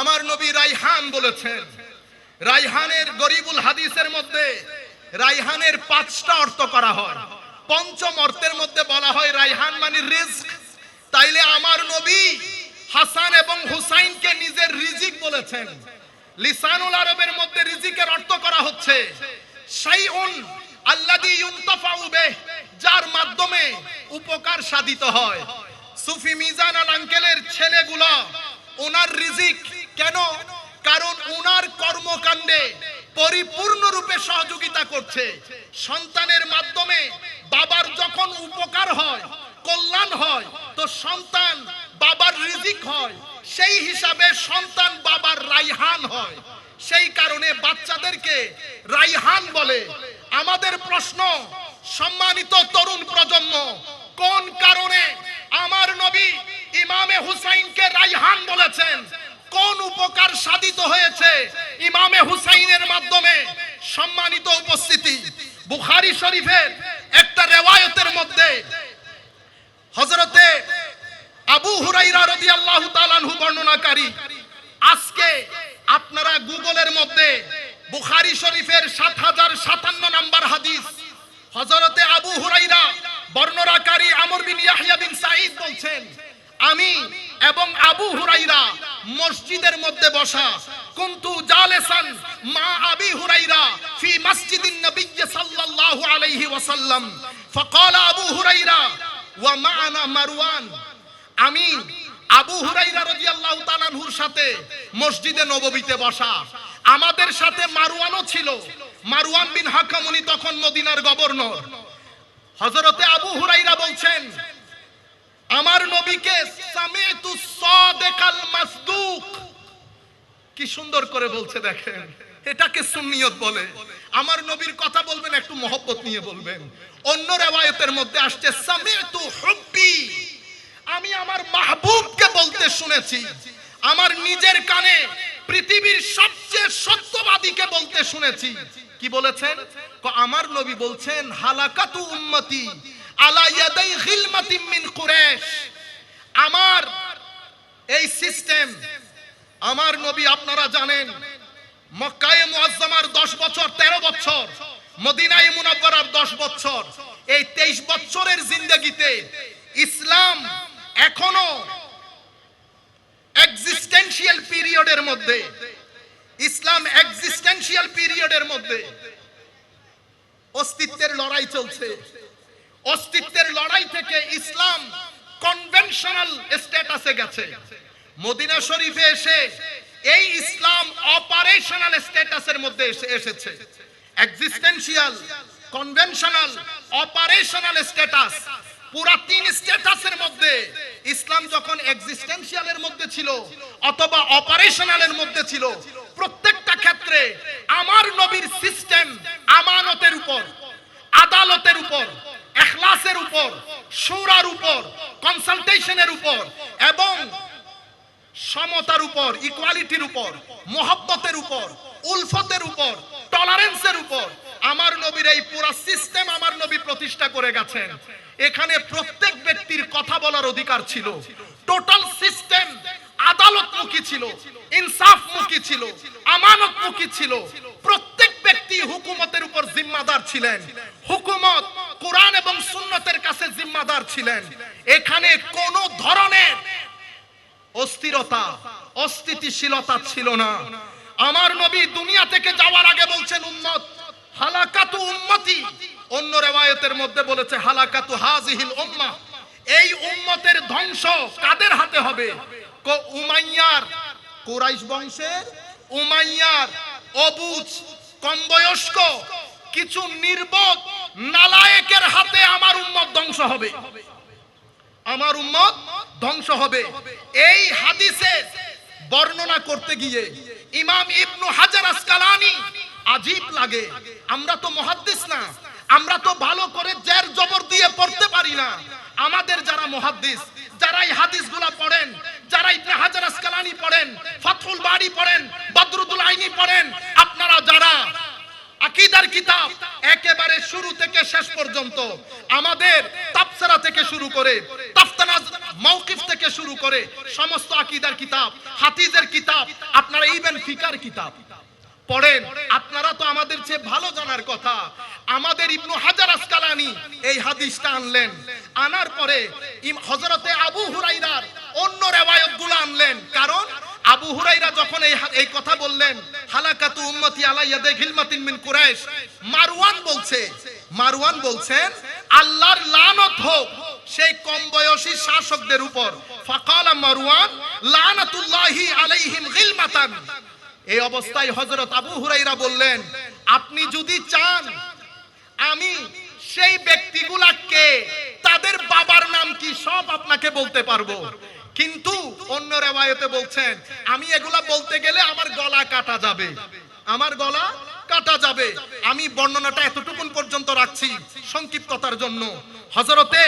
আমার নবী রাইহান বলেছেন, রাইহানের গরিবুল হাদিসের মধ্যে রাইহানের পাঁচটা অর্থ করা হয়। পঞ্চম অর্থের মধ্যে বলা হয় রাইহান মানে রিস্ক। তাইলে আমার নবী হাসান এবং হুসাইনকে নিজের রিজিক বলেছেন। লিসানুল আরবের মধ্যে রিজিকের অর্থ করা হচ্ছে, শাইউন আল্লাযী ইউনতাফাউ বিহ, যার মাধ্যমে উপকার সাধিত হয়। সুফি মিজান আল আঙ্কেলের ছেলেগুলো, ওনার রিজিক কেন? কারণ উনার কর্মকাণ্ডে পরিপূর্ণরূপে সহযোগিতা করছে। সন্তানের মাধ্যমে বাবার যখন উপকার হয়, কল্যাণ হয়, তো সন্তান বাবার রিজিক হয়। সেই হিসাবে সন্তান বাবার রাইহান হয়। সেই কারণে বাচ্চাদেরকে রাইহান বলে। আমাদের প্রশ্ন, সম্মানিত তরুণ প্রজন্ম, কোন কারণে আমার নবী ইমামে হুসাইনকে রাইহান বলেছেন? কোন উপকার সাধিত হয়েছে ইমামে হুসাইনের মাধ্যমে? সম্মানিত উপস্থিতি, বুখারি শরীফের একটা রেওয়ায়তের মধ্যে। হযরতে আবু হুরাইরা রাদিয়াল্লাহু তাআলা আনহু বর্ণনাকারী। আজকে আপনারা গুগলের মধ্যে বুখারি শরীফের 7057 নাম্বার হাদিস হযরতে আবু হুরাইরা বর্ণনাকারী আমর বিন ইয়াহইয়া বিন সাঈদ বলছেন। আমি এবং আবু হুরাইরা মসজিদের মধ্যে বসা কুনতু জালেসান মা আবি হুরাইরা ফি মসজিদিন নবী সাল্লাল্লাহু আলাইহি ওয়াসাল্লাম فقال আবু হুরাইরা ওয়া মা'ানা মারওয়ান আমি আবু হুরাইরা রাদিয়াল্লাহু তাআলা আনহুর সাথে মসজিদে নববীতে বসা আমাদের সাথে মারওয়ানও ছিল মারওয়ান বিন হাকাম উনি তখন মদিনার গভর্নর হযরতে আবু হুরাইরা বলছেন আমার নবীকে সামিতু সাদিকাল মাসদুক। কি সুন্দর করে বলছে দেখেন। এটাকে সুন্নিয়ত বলে। আমার নবীর কথা বলবেন, একটু মহব্বত নিয়ে বলবেন। অন্য রেওয়ায়তের মধ্যে আসছে, সামিতু হুব্বি। আমি আমার মাহবুবকে বলতে শুনেছি। আমার নিজের কানে পৃথিবীর সবচেয়ে সত্যবাদীকে বলতে শুনেছি। কি বলেছেন? আমার নবী বলছেন, হালাকাতু উম্মতি। আমার এই সিস্টেম আমার নবী আপনারা জানেন, মক্কায়ে মুআজ্জামার 10 বছর 13 বছর, মদিনায়ে মুনাওয়ারার 10 বছর। এই 23 বছরের জিন্দেগিতে ইসলাম এখনও এক্সিস্টেন্সিয়াল পিরিয়ডের মধ্যে, ইসলাম এক্সিস্টেন্সিয়াল পিরিয়ডের মধ্যে অস্তিত্বের লড়াই চলছে। অস্তিত্বের লড়াই থেকে ইসলাম কনভেনশনাল স্ট্যাটাসে গেছে। মদিনা শরীফে এসে এই ইসলাম অপারেশনাল স্ট্যাটাসের মধ্যে এসে, এসেছে। এক্সিস্টেন্সিয়াল কনভেনশনাল অপারেশনাল স্ট্যাটাস পুরা তিন স্ট্যাটাসের মধ্যে ইসলাম যখন এক্সিস্টেন্সিয়ালের মধ্যে ছিল অথবা অপারেশনালের মধ্যে ছিল, প্রত্যেকটা ক্ষেত্রে আমার নবীর সিস্টেম আমানতের উপর, আদালতের উপর এখলাসের উপর, সুরার উপর কনসালটেশনের উপর, এবং সমতার উপর ইকুয়ালিটির উপর, মোহব্বতের উপর, উলফতের উপর টলারেন্সের উপর আমার নবীর এই পুরা সিস্টেম আমার নবী প্রতিষ্ঠা করে গেছেন। এখানে প্রত্যেক ব্যক্তির কথা বলার অধিকার ছিল। টোটাল সিস্টেম আদালতমুখী ছিল, ইনসাফমুখী ছিল, আমানতমুখী ছিল। প্রত্যেক ব্যক্তি হুকুমতের উপর জিম্মাদার ছিলেন। হুকুমত কোরআন এবং সুন্নতের কাছে জিম্মাদার ছিলেন। এখানে কোন ধরনের অস্থিরতা, অস্থিতিশীলতা ছিল না। আমার নবী দুনিয়া থেকে যাওয়ার আগে বলছেন, উম্মত, হালাকাতু উম্মতি। অন্য রেওয়ায়তের মধ্যে বলেছে, হালাকাতু হাজিহিল উম্মাহ এই উম্মতের ধ্বংস কাদের হাতে হবে? উমাইয়ার, কুরাইশ বংশের উমাইয়ার, অবুজ কম বয়স্ক, কিছু নির্বোধ নালায়েকের হাতে আমার উম্মত ধ্বংস হবে। আমার উম্মত ধ্বংস হবে। এই হাদিসে বর্ণনা করতে গিয়ে ইমাম ইবনু হাজার আসকালানি আজীব লাগে। আমরা তো মহাদ্দেশ না। আমরা তো ভালো করে জের জবর দিয়ে পড়তে পারি না। আমাদের যারা মুহাদ্দিস, যারা এই হাদিসগুলা পড়েন, যারা ইবনে হাজার আসকালানি পড়েন, ফাতহুল বাড়ি পড়েন, বদরুদ্দুল আইনি পড়েন, আপনারা যারা আকিদার কিতাব একেবারে শুরু থেকে শেষ পর্যন্ত আমাদের তাফসিরা থেকে শুরু করে, তাফতানাজ মাওকিফ থেকে শুরু করে সমস্ত আকিদার কিতাব হাদিসের কিতাব, আপনারা ইবেন ফিকার কিতাব পড়েন। আপনারা তো আমাদের চেয়ে ভালো জানার কথা। আমাদের ইবনু হাজার আসকালানি এই হাদিসটা আনলেন। আনার পরে হযরতে আবু হুরাইরার অন্য রেওয়ায়তগুলো আনলেন। কারণ আবু হুরাইরা যখন এই এই কথা বললেন, হালাকাতু উম্মতি আলা ইয়াদে গিলমাতিন মিন কুরাইশ, মারওয়ান বলছে, মারওয়ান বলছেন, আল্লাহর লানত হোক সেই কম বয়সী শাসকদের উপর। ফাকালা মারওয়ান, লানাতুল্লাহি আলাইহিম গিলমাতান। এই অবস্থায় হযরত আবু হুরাইরা বললেন, আপনি যদি চান আমি সেই ব্যক্তিগুলাকে, তাদের বাবার নাম কি সব আপনাকে বলতে পারব? কিন্তু অন্য রেওয়ায়তে বলছেন, আমি এগুলা বলতে গেলে আমার গলা কাটা যাবে। আমার গলা কাটা যাবে। আমি বর্ণনাটা এতটুকুন পর্যন্ত রাখছি সংক্ষিপ্ততার জন্য। হযরতে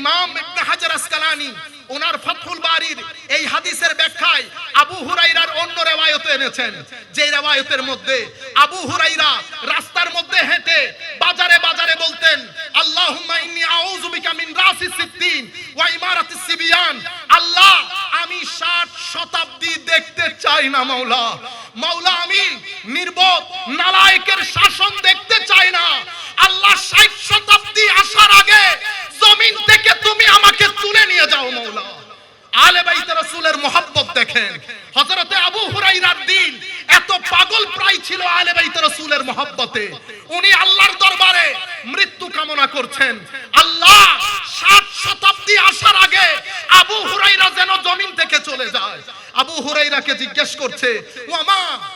ইমাম ইবনে হাজার আসকালানি, ওনার ফাতহুল বারির এই হাদিসের ব্যাখ্যায় আবু হুরাইরার অন্য রেওয়ায়ত এনেছেন। যে রেওয়ায়তের মধ্যে আবু হুরাইরা রাস্তার মধ্যে হেঁটে বাজারে বাজারে বলতেন, আল্লাহুম্মা আউযু বিকা মিন সিদ্দিন ওয়া ইমারাতিস সিবিয়ান। আল্লাহ, আমি 60 শতাব্দী দেখতে চাই না, মাওলা। মাওলা, আমি নির্বোধ নালায়েকের শাসন দেখতে চাই না। আল্লাহ 60 শতাব্দী আসার আগে জমিন থেকে তুমি আমাকে তুলে নিয়ে যাও মাওলা আলে বাইত রাসূলের মোহাব্বত দেখেন। হযরতে আবু হুরাইরার দিন এত পাগল প্রায় ছিল আলে বাইত রাসূলের মোহাব্বতে। উনি আল্লাহর দরবারে মৃত্যু কামনা করছেন। আল্লাহ 60 শতাব্দী আসার আগে আবু হুরাইরা যেন জমিন থেকে চলে যায়। আবু হুরাইরাকে জিজ্ঞেস করছে রাসুস সিদ্দি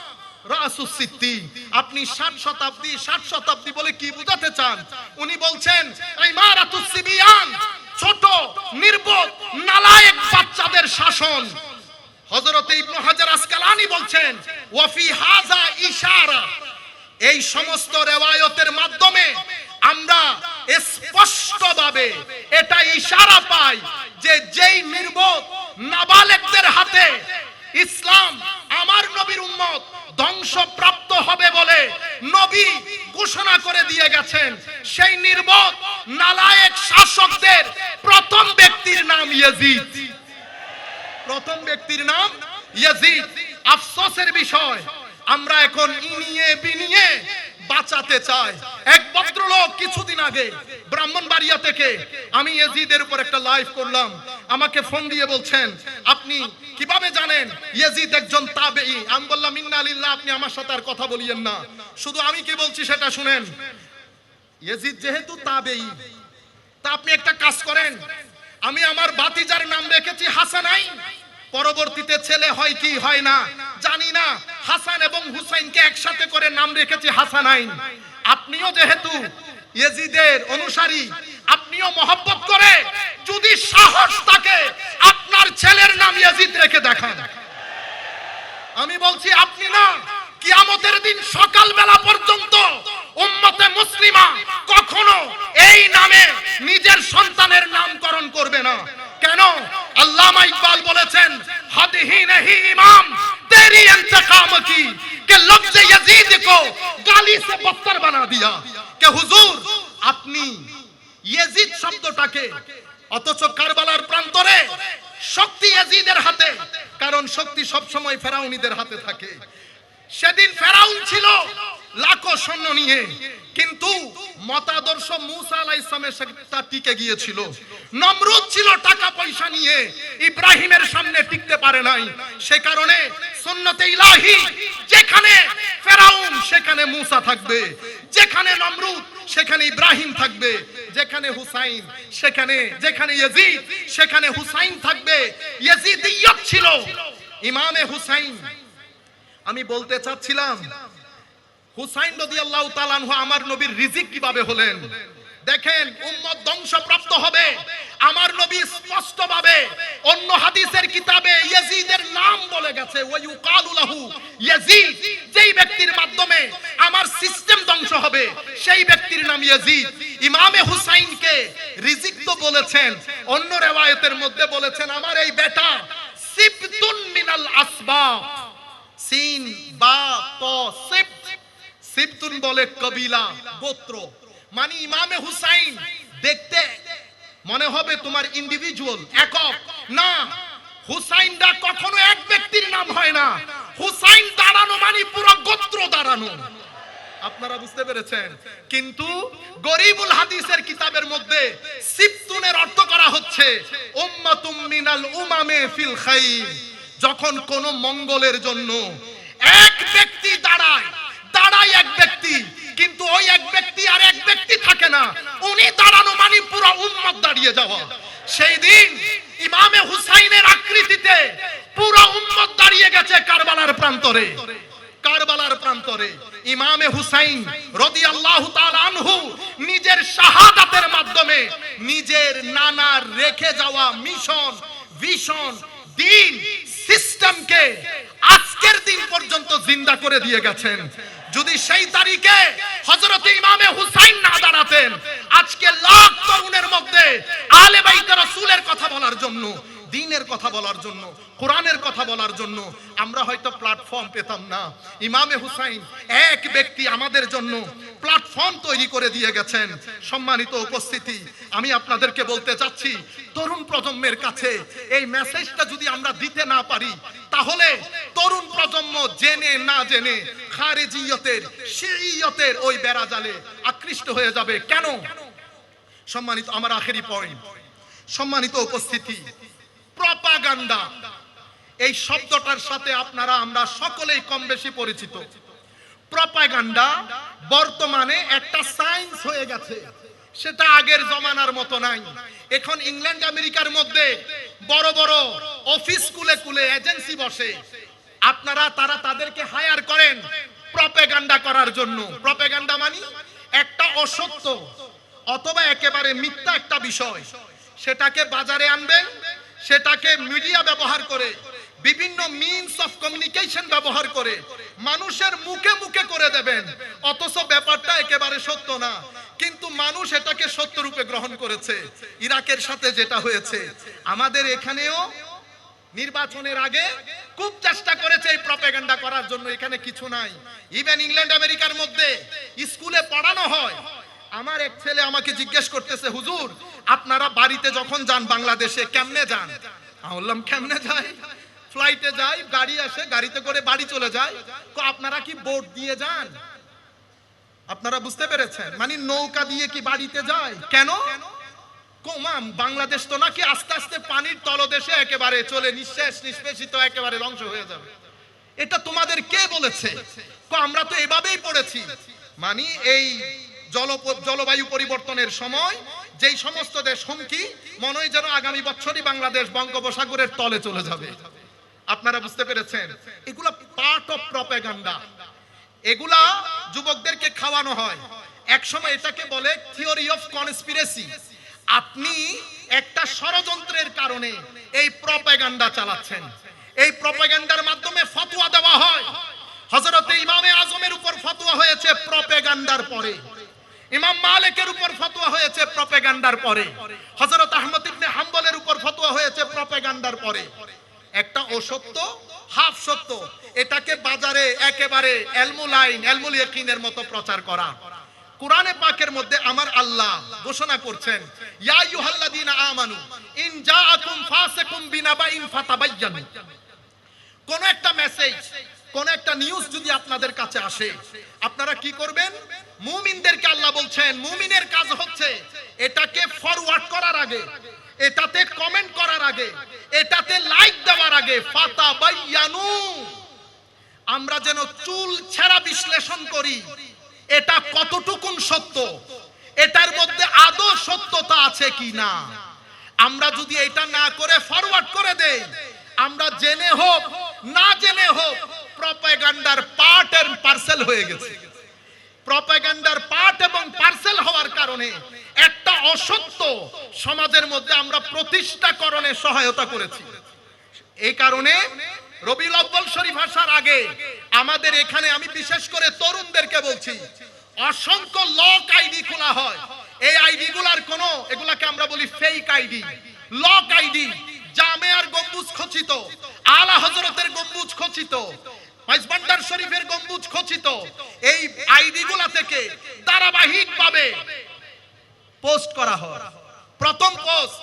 আপনি 60 শতাব্দী 60 শতাব্দী বলে কি বোঝাতে চান? উনি বলছেন ছোট, নির্বোধ, নালায়েক বাচ্চাদের শাসন। হযরতে ইবনু হাজার আসকালানি বলছেন ওয়াফি হাজা ইশারা। এই সমস্ত রেওয়ায়তের মাধ্যমে আমরা স্পষ্টভাবে এটা ইশারা পাই যে যেই নির্বোধ, নাবালেকদের হাতে ইসলাম আমার নবীর উম্মত ধ্বংসপ্রাপ্ত হবে বলে নবী ঘোষণা করে দিয়ে গেছেন। সেই নির্বোধ, নালায়েক শাসকদের প্রথম ব্যক্তির নাম ইয়াজিদ। প্রথম ব্যক্তির নাম ইয়াজিদ। আফসোসের বিষয়, আমরা এখন ইনিয়ে বিনিয়ে বাঁচাতে চাই এক ভদ্রলোক কিছুদিন আগে ব্রাহ্মণবাড়িয়া থেকে আমি ইয়াজিদের উপর একটা লাইভ করলাম। আমাকে ফোন দিয়ে বলছেন, আপনি কীভাবে জানেন ইয়াজিদ একজন তাবেঈ? আমি বললাম, ইন্না লিল্লাহ, আপনি আমার সাথে আর কথা বলিয়েন না। শুধু আমি কি বলছি সেটা শুনেন। ইয়াজিদ যেহেতু তাবেঈ, তা আপনি একটা কাজ করেন। আমি আমার বাতিজার নাম রেখেছি হাসানাই। পরবর্তীতে ছেলে হয় কি হয় না, জানি না। হাসান এবং হুসাইনকে একসাথে করে নাম রেখেছি হাসানাইন। আপনিও যেহেতু ইয়েজিদের অনুসারী, আপনিও মহব্বত করে, যদি সাহস থাকে, আপনার ছেলের নাম ইয়াজিদ রেখে দেখান। আমি বলছি, আপনি না, কিয়ামতের দিন সকালবেলা পর্যন্ত উম্মতে মুসলিমা কখনো এই নামে নিজের সন্তানের নামকরণ করবে না। কেন? আল্লামা ইকবাল বলেছেন হদহি হি ইমাম, তেরি ইন্তিকাম কি? কে লফজ ইয়াজিদ কো গালি সে বদতর বানা দিয়া। কে হুজুর, আপনি ইয়াজিদ শব্দটাকে, অথচ কারবালার প্রান্তরে শক্তি ইয়াজিদের হাতে, কারণ শক্তি সব সময় ফেরাউনীদের হাতে থাকে। সেদিন ফেরাউন ছিল লাখো সৈন্য নিয়ে, কিন্তু মতাদর্শ মুসা আলাইহিস সালামের সাথে তা টিকে গিয়েছিল। নমরুদ ছিল টাকা পয়সা নিয়ে, ইব্রাহিমের সামনে টিকতে পারে নাই। সে কারণে সুন্নতে ইলাহি, যেখানে ফেরাউন, সেখানে মুসা থাকবে। যেখানে নমরুদ, সেখানে ইব্রাহিম থাকবে। যেখানে হুসাইন, সেখানে, যেখানে ইয়াজিদ, সেখানে হুসাইন থাকবে। ইয়াজিদিয়ত ছিল ইমামে হুসাইন। আমি বলতে চাচ্ছিলাম হুসাইন রাদিয়াল্লাহু তাআলা আনহু আমার নবীর রিজিক কীভাবে হলেন? দেখেন, উম্মত ধ্বংসপ্রাপ্ত হবে। আমার নবী স্পষ্টভাবে অন্য হাদিসের কিতাবে ইয়াজিদের নাম বলে গেছে ওয়া ইউকালু লাহু ইয়াজিদ। যেই ব্যক্তির মাধ্যমে আমার সিস্টেম ধ্বংস হবে, সেই ব্যক্তির নাম ইয়াজিদ। ইমামে হুসাইনকে রিজিক তো বলেছেন, অন্য রেওয়ায়েতের মধ্যে বলেছেন, আমার এই বেটা সিবতুন মিনাল আসবাব। সিন, বা, ত সিবত সিবতুন বলে কবিলা, গোত্র। মানে ইমামে হুসাইন, দেখতে মনে হবে তোমার ইন্ডিভিজুয়াল একক। না হুসাইনরা কখনো এক ব্যক্তির নাম হয় না। হুসাইন দাঁড়ানো মানে পুরো গোত্র দাঁড়ানো। আপনারা বুঝতে পেরেছেন? কিন্তু গরিবুল হাদিসের কিতাবের মধ্যে সিফতুনের অর্থ করা হচ্ছে, উম্মাতুম মিনাল উমামে ফিল খাইর। যখন কোন মঙ্গলের জন্য এক ব্যক্তি দাঁড়ায় দাঁড়ায় এক ব্যক্তি, কিন্তু ওই এক ব্যক্তি আর এক ব্যক্তি থাকে না। উনি দাঁড়ানো মানে পুরো উম্মত দাঁড়িয়ে যাওয়া। সেই দিন ইমামে হুসাইনের আকৃতিতে পুরো উম্মত দাঁড়িয়ে গেছে কারবালার প্রান্তরে। কারবালার প্রান্তরে ইমামে হুসাইন রাদিয়াল্লাহু তাআলা আনহু নিজের শাহাদাতের মাধ্যমে নিজের নানার রেখে যাওয়া মিশন, ভিশন দিন সিস্টেমকে আজকের দিন পর্যন্ত জিন্দা করে দিয়ে গেছেন। যদি সেই তারিখে হযরত ইমামে হুসাইন না দাঁড়াতেন, আজকে লাখ তরুণের মধ্যে আলে বাইতে রাসূলের কথা বলার জন্য দিনের কথা বলার জন্য, কোরআনের কথা বলার জন্য আমরা হয়তো প্ল্যাটফর্ম পেতাম না। ইমামে হুসাইন এক ব্যক্তি আমাদের জন্য প্ল্যাটফর্ম তৈরি করে দিয়ে গেছেন। সম্মানিত উপস্থিতি, আমি আপনাদেরকে বলতে চাচ্ছি, তরুণ প্রজন্মের কাছে এই মেসেজটা যদি আমরা দিতে না পারি, তাহলে তরুণ প্রজন্ম জেনে না জেনে খারেজিয়তের শিয়তের ওই বেড়াজালে আকৃষ্ট হয়ে যাবে। কেন? সম্মানিত, আমার আখেরি পয়েন্ট সম্মানিত উপস্থিতি প্রপাগান্ডা এই শব্দটার সাথে আপনারা, আমরা সকলেই কম বেশি পরিচিত। প্রপাগান্ডা বর্তমানে একটা সায়েন্স হয়ে গেছে। সেটা আগের জমানার মতো নাই। এখন ইংল্যান্ড, আমেরিকার মধ্যে বড় বড় অফিস কুলে কুলে এজেন্সি বসে। আপনারা, তারা তাদেরকে হায়ার করেন প্রপাগান্ডা করার জন্য। প্রপাগান্ডা মানে একটা অসত্য অথবা একেবারে মিথ্যা একটা বিষয়। সেটাকে বাজারে আনবেন সেটাকে মিডিয়া ব্যবহার করে, বিভিন্ন মিনস অফ কমিউনিকেশন ব্যবহার করে, মানুষের মুখে মুখে করে দেবেন। অথচ ব্যাপারটা একেবারে সত্য না। কিন্তু মানুষ এটাকে সত্য রূপে গ্রহণ করেছে। ইরাকের সাথে যেটা হয়েছে, আমাদের এখানেও নির্বাচনের আগে খুব চেষ্টা করেছে এই প্রপেগান্ডা করার জন্য, এখানে কিছু নাই। ইভেন ইংল্যান্ড আমেরিকার মধ্যে স্কুলে পড়ানো হয় আমার এক ছেলে আমাকে জিজ্ঞেস করতেছে, হুজুর, আপনারা বাড়িতে যখন যান বাংলাদেশে, কেমনে যান? বললাম, কেমনে যাই? ফ্লাইটে যাই, গাড়ি আসে, গাড়িতে করে বাড়ি চলে যায় আপনারা কি বোট দিয়ে যান? আপনারা বুঝতে পেরেছেন? মানে নৌকা দিয়ে কি বাড়িতে যায় কেন? কমাম, বাংলাদেশ তো নাকি আস্তে আস্তে পানির তলদেশে একেবারে চলে নিঃশ্বাস নিষ্পেষিত, একেবারে ধ্বংস হয়ে যাবে। এটা তোমাদের কে বলেছে? আমরা তো এভাবেই পড়েছি। মানে এই জল জলবায়ু পরিবর্তনের সময় যেই সমস্ত দেশ হুমকি মনে যেন আগামী বছরই বাংলাদেশ বঙ্গোপসাগরের তলে চলে যাবে। আপনারা বুঝতে পেরেছেন? এগুলা পার্ট অফ প্রপাগান্ডা এগুলা যুবকদেরকে খাওয়ানো হয়। একসময় এটাকে বলে থিওরি অফ কনস্পিরেসি আপনি একটা ষড়যন্ত্রের কারণে এই প্রপাগান্ডা চালাচ্ছেন। এই প্রপাগান্ডার মাধ্যমে ফতোয়া দেওয়া হয়। হযরতে ইমামে আজমের উপর ফতোয়া হয়েছে প্রপাগান্ডার পরে। ইমাম মালিকের উপর ফতোয়া হয়েছে প্রপাগান্ডার পরে। হযরত আহমদ ইবনে হাম্বলের উপর ফতোয়া হয়েছে প্রপাগান্ডার পরে। একটা অসত্য, হাফ সত্য, এটাকে বাজারে একেবারে এলমুল আইন, এলমুল ইয়াকিনের মতো প্রচার করা। কোরআনে পাকের মধ্যে আমার আল্লাহ ঘোষণা করছেন, ইয়া আইয়ুহাল্লাযীনা আমানু, ইন জাআকুম ফাসিকুম বিনাবাইন ফাতাবায়্যানু কোন একটা মেসেজ, কোন একটা নিউজ যদি আপনাদের কাছে আসে, আপনারা কি করবেন? মুমিনদেরকে আল্লাহ বলছেন, মুমিনের কাজ হচ্ছে এটাকে ফরওয়ার্ড করার আগে, এটাতে কমেন্ট করার আগে, এটাতে লাইক দেওয়ার আগে ফাতা বাইয়ানু আমরা যেন চুল ছেঁড়া বিশ্লেষণ করি, এটা কতটুকুন সত্য? এটার মধ্যে আদৌ সত্যতা আছে কি না? আমরা যদি এটা না করে ফরওয়ার্ড করে দেই, আমরা জেনে হোক, না জেনে হোক প্রপাগান্ডার পার্ট এন্ড পার্সেল হয়ে গেছে। প্রপাগান্ডার পার্ট এবং পার্সেল হওয়ার কারণে একটা অসত্য সমাজের মধ্যে আমরা প্রতিষ্ঠাকরণে সহায়তা করেছি। এই কারণে রবিউল আব্বাল শরীফ আসার আগে আমাদের এখানে আমি বিশেষ করে তরুণদেরকে বলছি, অসংখ্য লক আইডি খোলা হয়। এই আইডি গুলার কোন, এগুলাকে আমরা বলি ফেক আইডি লক আইডি জামেয়ার গম্বুজ খচিত, আলা হজরতের গম্বুজ খচিত মাইজবান্ডার শরীফের গম্বুজ খচিত। এই আইডি গুলা থেকে ধারাবাহিক ভাবে পোস্ট করা হয়। প্রথম পোস্ট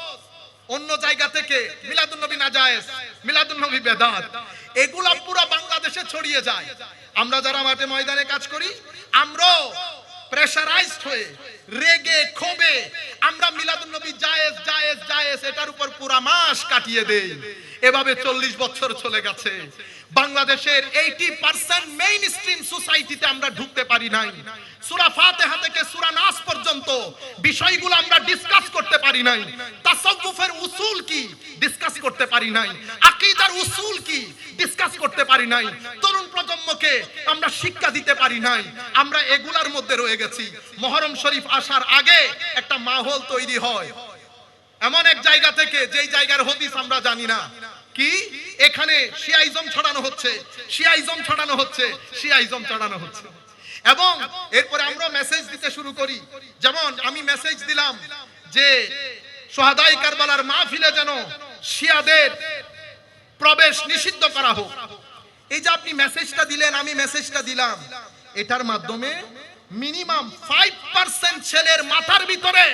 অন্য জায়গা থেকে মিলাদুন নবী নাজায়েজ মিলাদুন নবী বেদাত। এগুলা পুরো বাংলাদেশে ছড়িয়ে যায়। আমরা যারা মাঠে ময়দানে কাজ করি, আমরাও প্রেসারাইজড হয়ে, রেগে, ক্ষোভে আমরা মিলাদুন নবী জায়েজ জায়েজ জায়েজ, এটার উপর পুরা মাস কাটিয়ে দেই। এভাবে চল্লিশ বছর চলে গেছে। বাংলাদেশের এইটি পার্সেন্ট মেইন স্ট্রিম সোসাইটিতে আমরা ঢুকতে পারি নাই। সুরা ফাতেহা থেকে সুরা নাস পর্যন্ত বিষয়গুলো আমরা ডিসকাস করতে পারি নাই। তাসাউফের উসুল কি? ডিসকাস করতে পারি নাই। আকীদার উসুল কি? ডিসকাস করতে পারি নাই। তরুণ প্রজন্মকে আমরা শিক্ষা দিতে পারি নাই। আমরা এগুলার মধ্যে রয়ে গেছি। মহরম শরীফ আসার আগে একটা মাহল তৈরি হয়। এমন এক জায়গা থেকে যেই জায়গার হদিস আমরা জানি না। কি? এখানে শিয়াইজম ছড়ানো হচ্ছে, শিয়াইজম ছড়ানো হচ্ছে, শিয়াইজম ছড়ানো হচ্ছে। এবং এরপরে আমরা মেসেজ দিতে শুরু করি। যেমন আমি মেসেজ দিলাম যে, সোহাদাই কারবালার মাহফিলে যেন শিয়াদের প্রবেশ নিষিদ্ধ করা হোক। এই যে আপনি মেসেজটা দিলেন, আমি মেসেজটা দিলাম। এটার মাধ্যমে মিনিমাম ফাইভ পার্সেন্ট ছেলের মাথার ভিতরে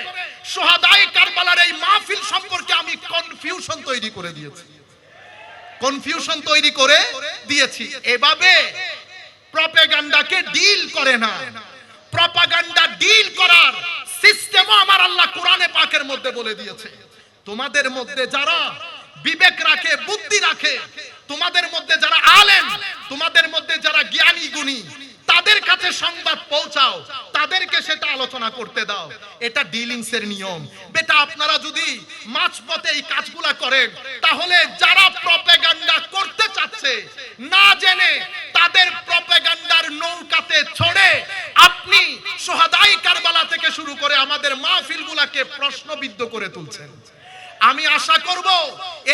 সোহাদাই কারবালার এই মাহফিল সম্পর্কে আমি কনফিউশন তৈরি করে দিয়েছি। কনফিউশন তৈরি করে দিয়েছি। এভাবে প্রপেগান্ডাকে ডিল করে না। প্রপাগান্ডা ডিল করার সিস্টেমও আমার আল্লাহ কোরআনে পাকের মধ্যে বলে দিয়েছে। তোমাদের মধ্যে যারা বিবেক রাখে, বুদ্ধি রাখে, তোমাদের মধ্যে যারা আলেম, তোমাদের মধ্যে যারা জ্ঞানী গুণী তাদের কাছে সংবাদ পৌঁছাও, তাদেরকে সেটা আলোচনা করতে দাও। এটা ডিলিংস এর নিয়ম। বেটা, আপনারা যদি মাঝপথে এই কাজগুলা করেন, তাহলে যারা প্রপেগান্ডা করতে চাচ্ছে, না জেনে তাদের প্রপেগান্ডার নৌকাতে ছড়ে আপনি সোহাদাই কারবালা থেকে শুরু করে আমাদের মাহফিলগুলাকে প্রশ্নবিদ্ধ করে তুলছেন। আমি আশা করব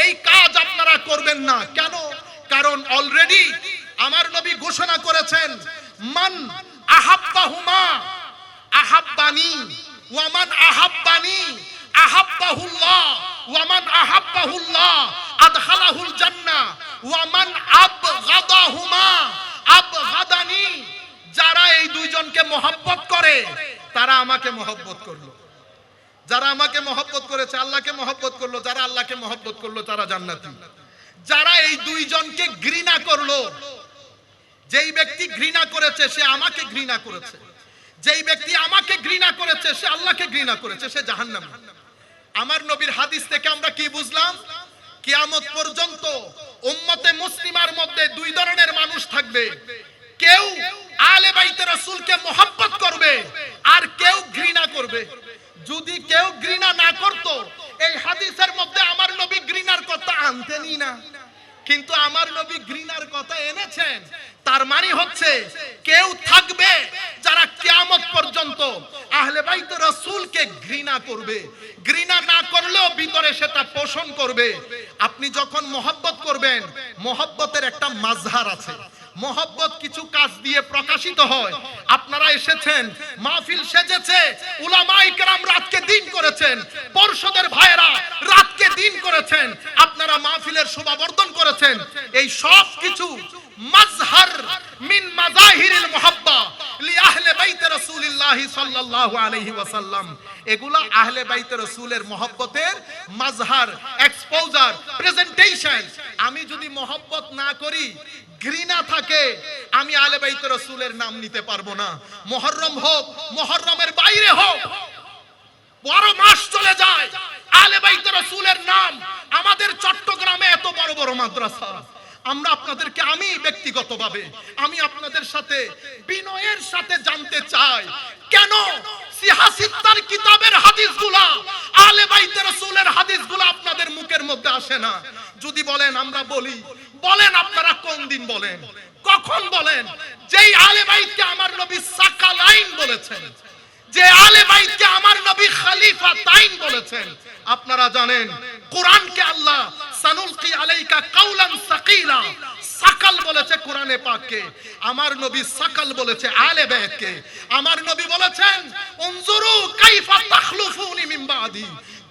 এই কাজ আপনারা করবেন না। কেন? কারণ অলরেডি আমার নবী ঘোষণা করেছেন মান আহাব্বাহুমা, আহাব্বানি, ওয়ামান আহাব্বানি, আহাব্বাহুল্লাহ, ওয়ামান আহাব্বাহুল্লাহ, আদখালাহুল জান্নাহ ওয়ামান আবগাদাহুমা, আবগাদানি। যারা এই দুইজনকে মহব্বত করে, তারা আমাকে মহব্বত করল। যারা আমাকে মহব্বত করেছে, আল্লাহকে মহব্বত করল, যারা আল্লাহকে মহব্বত করল, তারা জান্নাতি। যারা এই দুইজনকে ঘৃণা করল যেই ব্যক্তি ঘৃণা করেছে, সে আমাকে ঘৃণা করেছে। যেই ব্যক্তি আমাকে ঘৃণা করেছে, সে আল্লাহকে ঘৃণা করেছে, সে জাহান্নাম। আমার নবীর হাদিস থেকে আমরা কি বুঝলাম? কিয়ামত পর্যন্ত উম্মতে মুসলিমার মধ্যে দুই ধরনের মানুষ থাকবে। কেউ আলে বাইতে রাসূলকে মহব্বত করবে, আর কেউ ঘৃণা করবে। যদি কেউ ঘৃণা না করত, এই হাদিসের মধ্যে আমার নবী ঘৃণার কথা আনতেনই না। কিন্তু আমার নবী ঘৃণার কথা এনেছেন। তার মানে হচ্ছে কেউ থাকবে যারা কিয়ামত পর্যন্ত আহলে বাইত রাসূলকে ঘৃণা করবে। ঘৃণা না করলেও ভিতরে সেটা পোষণ করবে। আপনি যখন মহব্বত করবেন, মহব্বতের একটা মাজহার আছে। মহব্বত কিছু কাজ দিয়ে প্রকাশিত হয়। আপনারা এসেছেন, মাহফিল সেজেছে উলামাই কেরাম রাতকে দিন করেছেন, পর্ষদের ভাইয়েরা রাতকে দিন করেছেন, আপনারা মাহফিলের শোভাবর্ধন করেছেন। এই সব কিছু মাজহার মিন মাজাহিরিল মুহাব্বা লি আহলে বাইত রাসূলিল্লাহ সাল্লাল্লাহু আলাইহি ওয়াসাল্লাম। এগুলা আহলে বাইত রাসূলের মহব্বতের মাজহার এক্সপোজার প্রেজেন্টেশন আমি যদি মহব্বত না করি, ঘৃণা থাকে, আমি আহলে বাইত রাসূলের নাম নিতে পারব না। মুহররম হোক মুহররমের বাইরে হোক বড় মাস চলে যায় আলে বাইত রাসূলের নাম। আমাদের চট্টগ্রামে এত বড় বড় মাদ্রাসা। আমরা আপনাদেরকে আমি ব্যক্তিগতভাবে, আমি আপনাদের সাথে বিনয়ের সাথে জানতে চাই, কেন কিতাবের হাদিসগুলা আলে বাইতে রাসূলের হাদিসগুলা আপনাদের মুখের মধ্যে আসে না? যদি বলেন, আমরা বলি। বলেন আপনারা কোন দিন বলেন? কখন বলেন? যেই আলে বাইতকে আমার নবী সাকালাইন বলেছেন, যে আলে বাইতকে আমার নবী খলিফা তাইন বলেছেন, আপনারা জানেন, কোরআনকে আল্লাহ সানুলকি আলাইকা কাউলান আমার নবী বলেছেন, উনজুরু কাইফা তাখলুফুনি মিন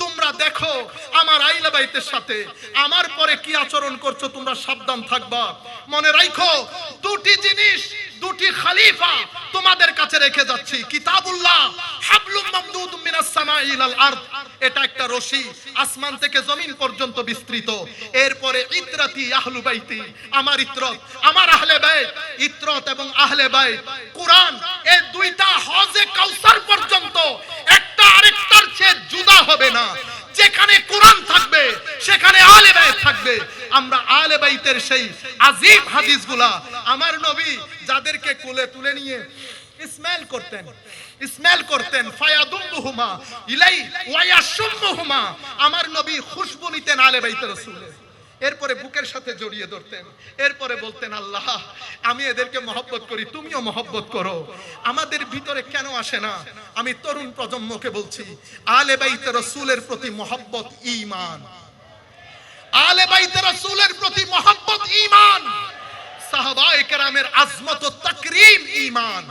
তোমরা দেখো, আমার আইলা বাইতের সাথে আমার পরে কি আচরণ করছ, তোমরা সাবধান থাকবা। মনে রাখো দুটি জিনিস দুটি খলিফা তোমাদের কাছে রেখে যাচ্ছি। কিতাবুল্লাহ, হাবলুম মামদুদুম মিনাস সামাই ইলাল আরদ। এটা একটা রশি, আসমান থেকে জমিন পর্যন্ত বিস্তৃত। এরপরে ইতরাতি আহলু বাইতি, আমার ইতরত, আমার আহলে বাইত, ইতরত এবং আহলে বাইত। কোরআন এই দুইটা হজে কাউসার পর্যন্ত, একটা আরেকটার চেয়ে জুদা হবে না। যেখানে কোরআন থাকবে, সেখানে আলে বাইত থাকবে। আমরা আলে বাইতের সেই আজিব হাদিসগুলা আমার নবী যাদেরকে কোলে তুলে নিয়ে ইসমাইল করতেন স্মেল করতেন ফায়াদুম্বুহুমা ইলাই ওয়ায়াশুম্মুহুমা আমার নবী খুশবু নিতেন আলে বাইতের রাসূলের। এরপরে বুকের সাথে জড়িয়ে ধরতেন। এরপরে বলতেন, আল্লাহ, আমি এদেরকে মহব্বত করি, তুমিও মহব্বত করো। আমাদের ভিতরে কেন আসে না? আমি তরুণ প্রজন্মকে বলছি, আলে বাইতে রসুলের প্রতি মহব্বত ঈমান। আলে বাইতে রসুলের প্রতি মহব্বত ঈমান। সাহাবায়ে কেরামের আজমত তাকরীম ঈমান।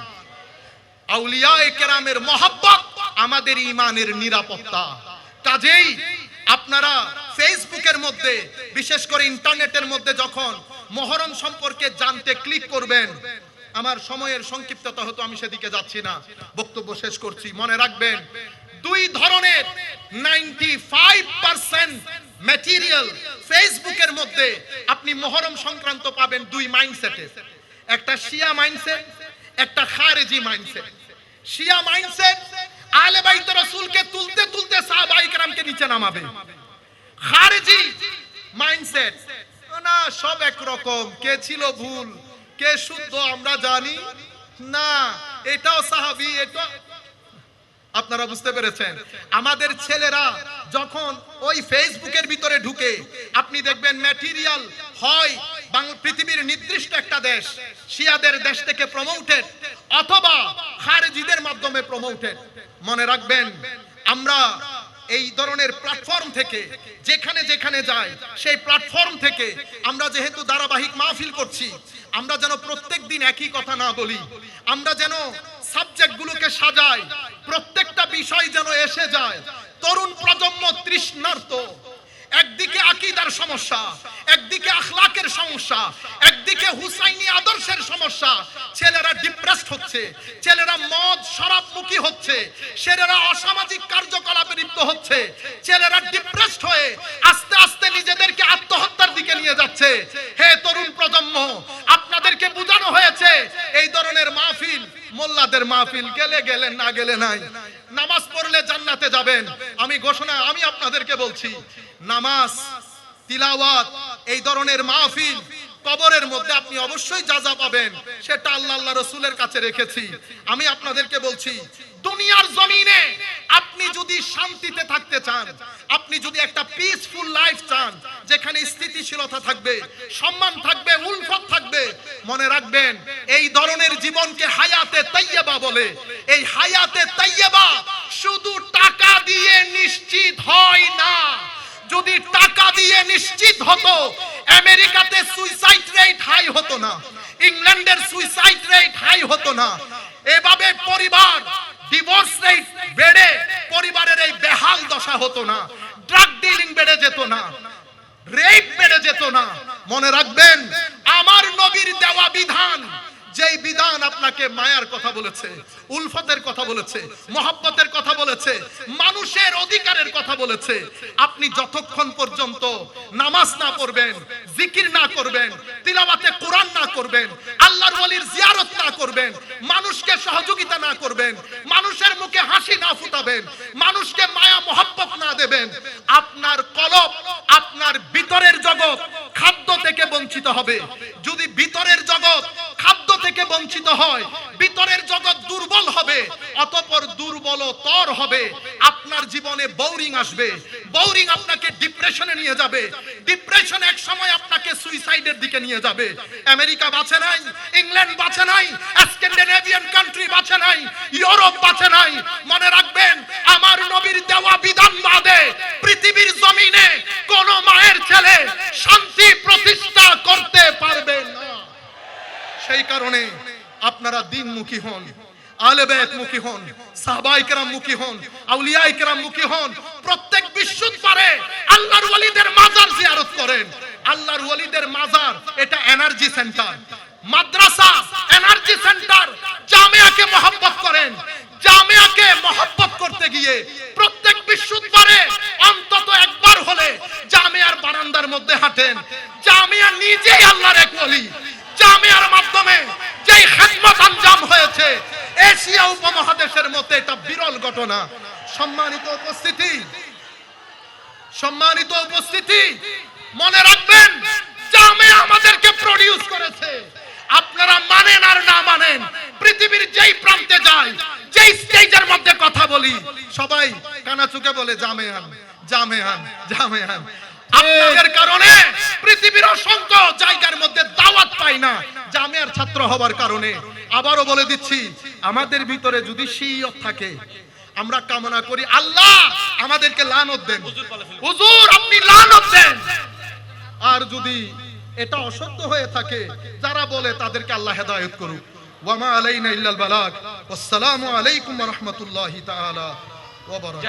আউলিয়ায়ে কেরামের মহব্বত আমাদের ইমানের নিরাপত্তা। কাজেই আপনারা ফেসবুকের মধ্যে, বিশেষ করে ইন্টারনেটের মধ্যে যখন মহরম সম্পর্কে জানতে ক্লিক করবেন, আমার সময়ের সংক্ষিপ্ততা হতো আমি সেদিকে যাচ্ছি না, বক্তব্য শেষ করছি, মনে রাখবেন, দুই ধরনের নাইনটি ফাইভ পার্সেন্ট ম্যাটেরিয়াল ফেসবুকের মধ্যে আপনি মহরম সংক্রান্ত পাবেন দুই মাইন্ডসেটে একটা শিয়া মাইন্ডসেট একটা খারেজি মাইন্ডসেট শিয়া মাইন্ডসেট আলে বাইতে রসুলকে তুলতে তুলতে সাহাবাই کرامকে নিচে নামাবে। খারেজি মাইন্ডসেট, না, সব এক রকম কে ছিল ভুল? কে শুদ্ধ? আমরা জানি। না, এটাও সাহাবি এটা আপনারা বুঝতে পেরেছেন? আমাদের ছেলেরা যখন ওই ফেসবুকের ভিতরে ঢুকে, আপনি দেখবেন ম্যাটেরিয়াল হয় বাংলা পৃথিবীর নির্দিষ্ট একটা দেশ, শিয়াদের দেশ থেকে প্রমোটেড অথবা খারেজিদের মাধ্যমে প্রমোটেড মনে রাখবেন, আমরা এই ধরনের প্ল্যাটফর্ম থেকে, যেখানে যেখানে যায়, সেই প্ল্যাটফর্ম থেকে আমরা যেহেতু ধারাবাহিক মাহফিল করছি, আমরা যেন প্রত্যেক দিন একই কথা না বলি, আমরা যেন সাবজেক্টগুলোকে সাজাই, প্রত্যেকটা বিষয় যেন এসে যায়। তরুণ প্রজন্ম তৃষ্ণার্ত একদিকে আকিদার সমস্যা, একদিকে আখলাকের সমস্যা, একদিকে হুসাইনি আদর্শের সমস্যা। ছেলেরা ডিপ্রেসড হচ্ছে, ছেলেরা মদ শরাবমুখী হচ্ছে, ছেলেরা অসামাজিক কার্যকলাপে লিপ্ত হচ্ছে, ছেলেরা ডিপ্রেসড হয়ে আস্তে আস্তে নিজেদেরকে আত্মহত্যার দিকে নিয়ে যাচ্ছে। হে তরুণ প্রজন্ম, আপনাদেরকে বোঝানো হয়েছে, এই ধরনের মাহফিল মোল্লাদের মাহফিল গেলে গেলেন না গেলে নাই। নামাজ পড়লে জান্নাতে যাবেন। আমি ঘোষণা, আমি আপনাদেরকে বলছি নামাজ, তিলাওয়াত, এই ধরনের মাহফিল কবরের মধ্যে আপনি অবশ্যই যা যা পাবেন, সেটা আল্লাহ আল্লাহ রসুলের কাছে রেখেছি। আমি আপনাদেরকে বলছি, দুনিয়ার জমিনে আপনি যদি শান্তিতে থাকতে চান, আপনি যদি একটা পিসফুল লাইফ চান, যেখানে স্থিতিশীলতা থাকবে, সম্মান থাকবে, উলফত থাকবে, মনে রাখবেন, এই ধরনের জীবনকে হায়াতে তাইয়েবা বলে। এই হায়াতে তাইয়েবা শুধু টাকা দিয়ে নিশ্চিত হয় না। যদি টাকা দিয়ে নিশ্চিত হতো, আমেরিকাতে সুইসাইড রেট হাই হতো না, ইংল্যান্ডের সুইসাইড রেট হাই হতো না, এভাবে পরিবার ডিভোর্স রেট বেড়ে পরিবারের এই বেহাল দশা হতো না ড্রাগ ডিলিং বেড়ে যেত না রেপ বেড়ে যেত না। মনে রাখবেন, আমার নবীর দেওয়া বিধান যেই বিধান আপনাকে মায়ার কথা বলেছে, উলফতের কথা বলেছে, মহব্বতের কথা বলেছে, মানুষের অধিকারের কথা বলেছে, আপনি যতক্ষণ পর্যন্ত নামাজ না পড়বেন, জিকির না করবেন, তিলাওয়াতে কোরআন না করবেন, আল্লাহর ওয়ালির জিয়ারত না করবেন, মানুষকে সহযোগিতা না করবেন, মানুষের মুখে হাসি না ফুটাবেন, মানুষকে মায়া, মহব্বত না দেবেন, আপনার কলব, আপনার ভিতরের জগৎ খাদ্য থেকে বঞ্চিত হবে। যদি ভিতরের জগৎ খাদ্য থেকে বঞ্চিত হয়। ভিতরের জগৎ দুর্বল হবে, অতঃপর দুর্বলতর হবে। আপনার জীবনে বোরিং আসবে। বোরিং আপনাকে ডিপ্রেশনে নিয়ে যাবে। ডিপ্রেশন এক সময় আপনাকে সুইসাইডের দিকে নিয়ে যাবে। আমেরিকা বাঁচে নাই ইংল্যান্ড বাঁচে নাই স্ক্যান্ডিনেভিয়ান কান্ট্রি বাঁচে নাই ইউরোপ বাঁচে নাই। মনে রাখবেন, আমার নবীর দেওয়া বিধান বাদে পৃথিবীর জমিনে কোন মায়ের ছেলে শান্তি প্রতিষ্ঠা করতে পারবে সেই কারণে আপনারা দিনমুখী হন। আলে মুখী হন, সাহবাই কেরাম মুখী হন, আউলিয়াই কেরাম মুখী হন। প্রত্যেক বিশ্বুত পারে আল্লাহর ওয়ালিদের মাজার জিয়ারত করেন। আল্লাহর ওয়ালিদের মাজার, এটা এনার্জি সেন্টার। মাদ্রাসা, এনার্জি সেন্টার, জামিয়াকে মহব্বত করেন। জামিয়াকে মহব্বত করতে গিয়ে প্রত্যেক বিশুদ্ধবারে অন্তত একবার হলে জামিয়ার বারান্দার মধ্যে হাঁটেন। জামিয়া নিজেই আল্লাহর এক ওয়ালি। জামিয়ার মাধ্যমে যে খেদমত আঞ্জাম হয়েছে, এশিয়া উপমহাদেশের মতে এটা বিরল ঘটনা। সম্মানিত উপস্থিতি সম্মানিত উপস্থিতি, মনে রাখবেন জামে আমাদেরকে প্রডিউস করেছে। আপনারা মানেন আর না মানেন, পৃথিবীর যেই প্রান্তে যাই, যেই স্টেজের মধ্যে কথা বলি, সবাই কানা চুকে বলে জামে আন জামে আন জামে আন আপনাদের কারণে পৃথিবীর অসংখ্য জায়গার মধ্যে দাওয়াত পাই না, জামিয়ার ছাত্র হবার কারণে। আবারও বলে দিচ্ছি, আমাদের ভিতরে যদি শিয়ত থাকে, আমরা কামনা করি আল্লাহ আমাদেরকে লানত দেন। হুজুর, আপনি লানত দেন। আর যদি এটা অসত্য হয়ে থাকে, যারা বলে তাদেরকে আল্লাহ হেদায়েত করুক। ওয়ামা আলাইনা ইল্লাল বালাগ। আসসালামু আলাইকুম ওয়া রাহমাতুল্লাহি তাআলা ওয়া বারাকাতুহু।